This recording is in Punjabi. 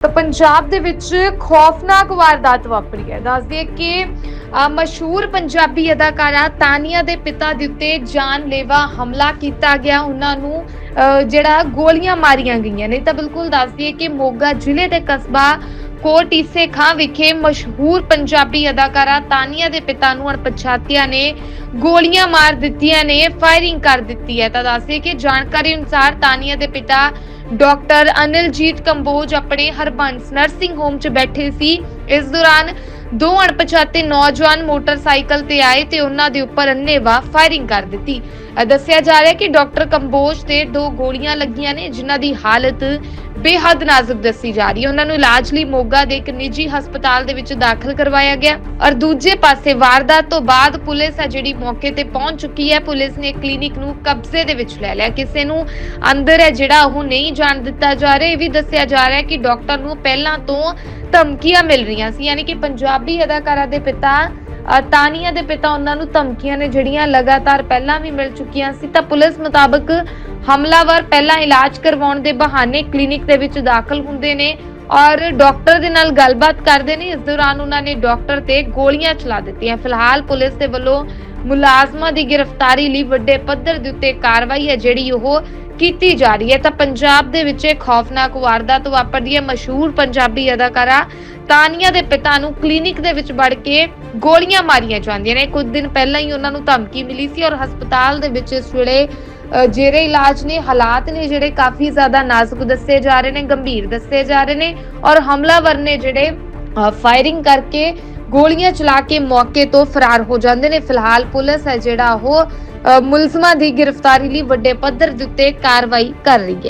ਤਾਂ ਪੰਜਾਬ ਦੇ ਵਿੱਚ ਖੌਫਨਾਕ ਵਾਰਦਾਤ ਵਾਪਰੀ ਹੈ। ਦੱਸਦੀ ਦਈਏ ਕਿ ਮਸ਼ਹੂਰ ਪੰਜਾਬੀ ਅਦਾਕਾਰਾ ਤਾਨੀਆ ਦੇ ਪਿਤਾ ਦੇ ਉੱਤੇ ਜਾਨਲੇਵਾ ਹਮਲਾ ਕੀਤਾ ਗਿਆ। ਉਹਨਾਂ ਨੂੰ ਅ, ਜਿਹੜਾ ਗੋਲੀਆਂ ਮਾਰੀਆਂ ਗਈਆਂ ਨੇ। ਤਾਂ ਬਿਲਕੁਲ ਦੱਸਦੀ ਹੈ ਕਿ ਮੋਗਾ ਜ਼ਿਲ੍ਹੇ ਦੇ ਕਸਬਾ ਕੋਟ ਈਸੇ ਖਾਂ ਵਿਖੇ ਮਸ਼ਹੂਰ ਪੰਜਾਬੀ ਅਦਾਕਾਰਾ ਤਾਨੀਆ ਦੇ ਪਿਤਾ ਨੂੰ ਅਣਪਛਾਤਿਆਂ ਨੇ ਗੋਲੀਆਂ ਮਾਰ ਦਿੱਤੀਆਂ ਨੇ ਫਾਇਰਿੰਗ ਕਰ ਦਿੱਤੀ ਹੈ। ਤਾਂ ਦੱਸਦੇ ਕਿ ਜਾਣਕਾਰੀ ਅਨੁਸਾਰ ਤਾਨੀਆ ਦੇ ਪਿਤਾ ਡਾਕਟਰ ਅਨਿਲਜੀਤ ਕੰਬੋਜ ਆਪਣੇ ਹਰਬੰਸ ਨਰਸਿੰਗ ਹੋਮ 'ਚ ਬੈਠੇ ਸੀ। ਇਸ ਦੌਰਾਨ ਦੋ ਅਣਪਛਾਤੇ ਨੌਜਵਾਨ ਮੋਟਰਸਾਈਕਲ ਤੇ ਆਏ ਤੇ ਉਹਨਾਂ ਦੇ ਉੱਪਰ ਅੰਨੇਵਾਹ ਫਾਇਰਿੰਗ ਕਰ ਦਿੱਤੀ। ਦੱਸਿਆ ਜਾ ਰਿਹਾ ਹੈ ਕਿ ਡਾਕਟਰ ਕੰਬੋਜ ਤੇ ਦੋ ਗੋਲੀਆਂ ਲੱਗੀਆਂ ਨੇ, ਜਿਨ੍ਹਾਂ ਦੀ ਹਾਲਤ ਬੇਹੱਦ ਨਾਜ਼ੁਕ ਦੱਸੀ ਜਾ ਰਹੀ ਹੈ। ਉਹਨਾਂ ਨੂੰ ਇਲਾਜ ਲਈ ਮੋਗਾ ਦੇ ਇੱਕ ਨਿੱਜੀ ਹਸਪਤਾਲ ਦੇ ਵਿੱਚ ਦਾਖਲ ਕਰਵਾਇਆ ਗਿਆ ਔਰ ਦੂਜੇ ਪਾਸੇ ਵਾਰਦਾਤ ਤੋਂ ਬਾਅਦ ਪੁਲਿਸ ਹੈ ਜਿਹੜੀ ਮੌਕੇ ਤੇ ਪਹੁੰਚ ਚੁੱਕੀ ਹੈ, ਪੁਲਿਸ ਨੇ ਕਲੀਨਿਕ ਨੂੰ ਕਬਜ਼ੇ ਦੇ ਵਿੱਚ ਲੈ ਲਿਆ। ਕਿਸੇ ਨੂੰ ਅੰਦਰ ਹੈ ਜਿਹੜਾ ਉਹ ਨਹੀਂ ਜਾਣ ਦਿੱਤਾ ਜਾ ਰਿਹਾ। ਇਹ ਵੀ ਦੱਸਿਆ ਜਾ ਰਿਹਾ ਹੈ ਕਿ ਡਾਕਟਰ ਨੂੰ ਪਹਿਲਾਂ ਤੋਂ ਧਮਕੀਆਂ ਮਿਲ ਰਹੀਆਂ ਸੀ, ਯਾਨੀ ਕਿ ਪੰਜਾਬ ਅਦਾਕਾਰਾ ਦੇ ਪਿਤਾ ਤਾਨੀਆ ਦੇ ਪਿਤਾ, ਉਹਨਾਂ ਨੂੰ ਧਮਕੀਆਂ ਨੇ ਜਿਹੜੀਆਂ ਲਗਾਤਾਰ ਪਹਿਲਾਂ ਵੀ ਮਿਲ ਚੁੱਕੀਆਂ ਸੀ, ਤਾਂ ਪੁਲਿਸ ਮੁਤਾਬਕ ਹਮਲਾਵਰ ਪਹਿਲਾਂ ਇਲਾਜ ਕਰਵਾਉਣ ਦੇ ਬਹਾਨੇ ਕਲੀਨਿਕ ਦੇ ਵਿੱਚ ਦਾਖਲ ਹੁੰਦੇ ਨੇ ਔਰ ਡਾਕਟਰ ਦੇ ਨਾਲ ਗੱਲਬਾਤ ਕਰਦੇ ਨੇ, ਇਸ ਦੌਰਾਨ ਉਹਨਾਂ ਨੇ ਡਾਕਟਰ ਤੇ ਗੋਲੀਆਂ ਚਲਾ ਦਿੱਤੀਆਂ। ਫਿਲਹਾਲ ਪੁਲਿਸ ਦੇ ਵੱਲੋਂ ਮੁਲਾਜ਼ਮਾਂ ਦੀ ਗ੍ਰਿਫਤਾਰੀ ਲਈ ਵੱਡੇ ਪੱਧਰ ਦੇ ਉੱਤੇ ਕਾਰਵਾਈ ਹੈ ਜਿਹੜੀ ਉਹ ਕੀਤੀ ਜਾ ਰਹੀ ਹੈ। ਤਾਂ ਪੰਜਾਬ ਦੇ ਵਿੱਚ ਇਹ ਖੌਫਨਾਕ ਵਾਰਦਾਤ ਵਾਪਰਦੀ ਹੈ। ਮਸ਼ਹੂਰ ਪੰਜਾਬੀ ਅਦਾਕਾਰਾ ਤਾਨੀਆ ਦੇ ਪਿਤਾ ਨੂੰ ਕਲੀਨਿਕ ਦੇ ਵਿੱਚ ਵੜ ਕੇ ਗੋਲੀਆਂ ਮਾਰੀਆਂ ਜਾਂਦੀਆਂ ਨੇ। ਕੁਝ ਦਿਨ ਪਹਿਲਾਂ ਹੀ ਉਹਨਾਂ ਨੂੰ ਧਮਕੀ ਮਿਲੀ ਸੀ ਔਰ ਹਸਪਤਾਲ ਦੇ ਵਿੱਚ ਇਸ ਵੇਲੇ ਜੇਰੇ ਇਲਾਜ ਨੇ ਹਾਲਾਤ ਨੇ ਜਿਹੜੇ ਕਾਫੀ ਜ਼ਿਆਦਾ ਨਾਜ਼ੁਕ ਦੱਸੇ ਜਾ ਰਹੇ ਨੇ, ਗੰਭੀਰ ਦੱਸੇ ਜਾ ਰਹੇ ਨੇ ਔਰ ਹਮਲਾਵਰ ਨੇ ਜਿਹੜੇ ਫਾਇਰਿੰਗ ਕਰਕੇ ਗੋਲੀਆਂ ਚਲਾ ਕੇ ਮੌਕੇ ਤੋਂ ਫਰਾਰ ਹੋ ਜਾਂਦੇ ਨੇ। ਫਿਲਹਾਲ ਪੁਲਿਸ ਹੈ ਜਿਹੜਾ ਉਹ ਅ, ਮੁਲਜ਼ਮਾਂ ਦੀ ਗ੍ਰਿਫਤਾਰੀ ਲਈ ਵੱਡੇ ਪੱਧਰ ਦੇ ਉੱਤੇ ਕਾਰਵਾਈ ਕਰ ਰਹੀ ਹੈ।